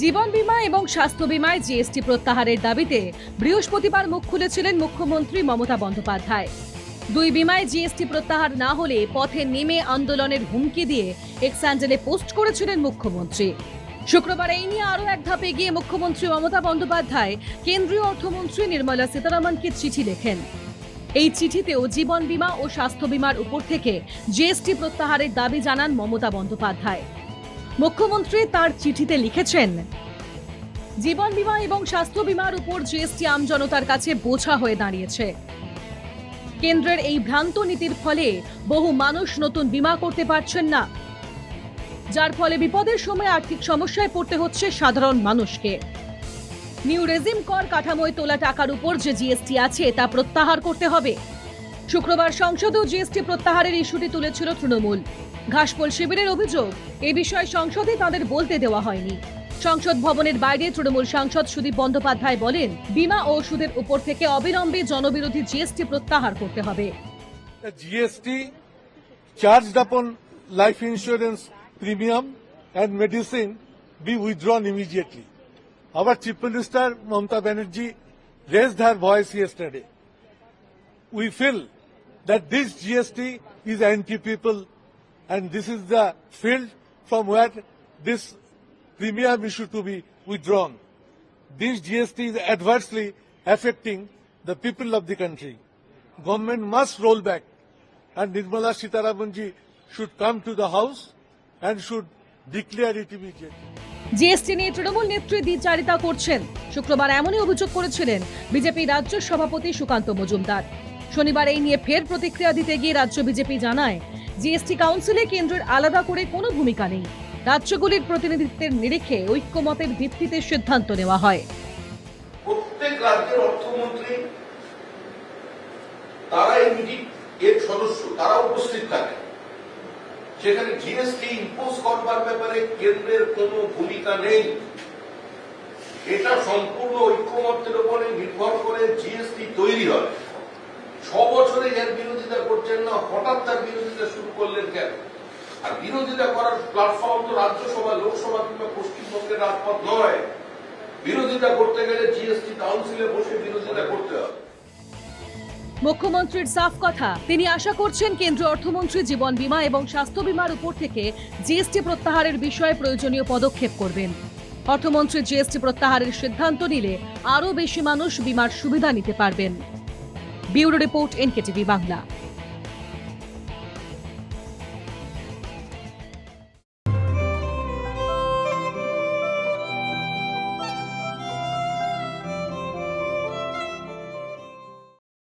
জীবন বীমা এবং স্বাস্থ্য বীমায় জিএসটি প্রত্যাহারের দাবিতে বৃহস্পতিবার মুখ খুলেছিলেন মুখ্যমন্ত্রী মমতা বন্দ্যোপাধ্যায়। দুই বিমায় জিএসটি প্রত্যাহার না হলে পথে নেমে আন্দোলনের হুমকি দিয়ে এক স্যান্ডেলে পোস্ট করেছিলেন মুখ্যমন্ত্রী। শুক্রবার এই নিয়ে আরও এক ধাপে গিয়ে মুখ্যমন্ত্রী মমতা বন্দ্যোপাধ্যায় কেন্দ্রীয় অর্থমন্ত্রী নির্মলা সীতারামনকে চিঠি লেখেন। এই চিঠিতেও জীবন বীমা ও স্বাস্থ্য বীমার উপর থেকে জিএসটি প্রত্যাহারের দাবি জানান মমতা বন্দ্যোপাধ্যায়। মুখ্যমন্ত্রী তার চিঠিতে লিখেছেন, জীবন বীমা এবং স্বাস্থ্য বীমার উপর জিএসটি আমজনতার কাছে বোঝা হয়ে দাঁড়িয়েছে। কেন্দ্রের এই ভ্রান্ত নীতির ফলে বহু মানুষ নতুন বীমা করতে পারছেন না। যার ফলে বিপদের সময় আর্থিক সমস্যায় পড়তে হচ্ছে সাধারণ মানুষকে। নিউ রেজিম কর কাঠামোয় তোলা টাকার উপর যে জিএসটি আছে তা প্রত্যাহার করতে হবে। শুক্রবার সংসদেও জিএসটি প্রত্যাহারের ইস্যুটি তুলেছিল তৃণমূল। ঘাসপোল শিবিরের অভিযোগ। এ বিষয়ে সংসদে তাদের বলতে দেওয়া হয়নি। সংসদ ভবনের বাইরে তৃণমূল সাংসদ সুদীপ বন্দ্যোপাধ্যায় বলেন, বিমা ওষুধের উপর থেকে অবিলম্বে জনবিরোধী জিএসটি প্রত্যাহার করতে হবে। GST charge upon life insurance premium and medicine be withdrawn immediately আবার chief minister Mamata Banerjee raise her voice yesterday we feel that this GST is anti people and this is the field from where this premium issue to be withdrawn. This GST is adversely affecting the people of the country. Government must roll back and Nirmala Sitaramanji should come to the house and should declare it immediately. GST নিয়ে তৃণমূল নেত্রী দ্বিচারিতা করছেন শুক্রবার এমনই অভিযোগ করেছিলেন BJP রাজ্য সভাপতি সুকান্ত মজুমদার শনিবার এই নিয়ে ফের প্রতিক্রিয়া দিতে গিয়ে রাজ্য বিজেপি জানায় জিএসটি কাউন্সিলে কেন্দ্রের আলাদা করে কোনো ভূমিকা নেই। রাজ্যগুলির প্রতিনিধিত্বের নিরিখে ঐক্যমতের ভিত্তিতে সিদ্ধান্ত নেওয়া হয়। প্রত্যেক রাজ্যের অর্থমন্ত্রী, তারা এই মিটিং এর সদস্য, তারা উপস্থিত থাকে। সেখানে জিএসটি ইম্পোজ করবার ব্যাপারে কেন্দ্রের কোনো ভূমিকা নেই। এটা সম্পূর্ণ ঐক্যমত্যের উপরে নির্ভর করে জিএসটি তৈরি হয়। ছ বছরে এর বিরোধিতা করছেন না, হঠাৎ তার বিরোধিতা শুরু করলেন কেন? আর বিরোধিতা করার প্ল্যাটফর্ম তো রাজ্যসভা, লোকসভা কিংবা পশ্চিমবঙ্গের রাজপথ নয়। বিরোধিতা করতে গেলে জিএসটি কাউন্সিলে বসে বিরোধিতা করতে হবে। মুখ্যমন্ত্রীর সাফ কথা, তিনি আশা করছেন কেন্দ্রীয় অর্থমন্ত্রী জীবন বীমা এবং স্বাস্থ্য বীমার উপর থেকে জিএসটি প্রত্যাহারের বিষয়ে প্রয়োজনীয় পদক্ষেপ করবেন। অর্থমন্ত্রী জিএসটি প্রত্যাহারের সিদ্ধান্ত নিলে আরও বেশি মানুষ বীমার সুবিধা নিতে পারবেন। Bureau report NKTV Bangla.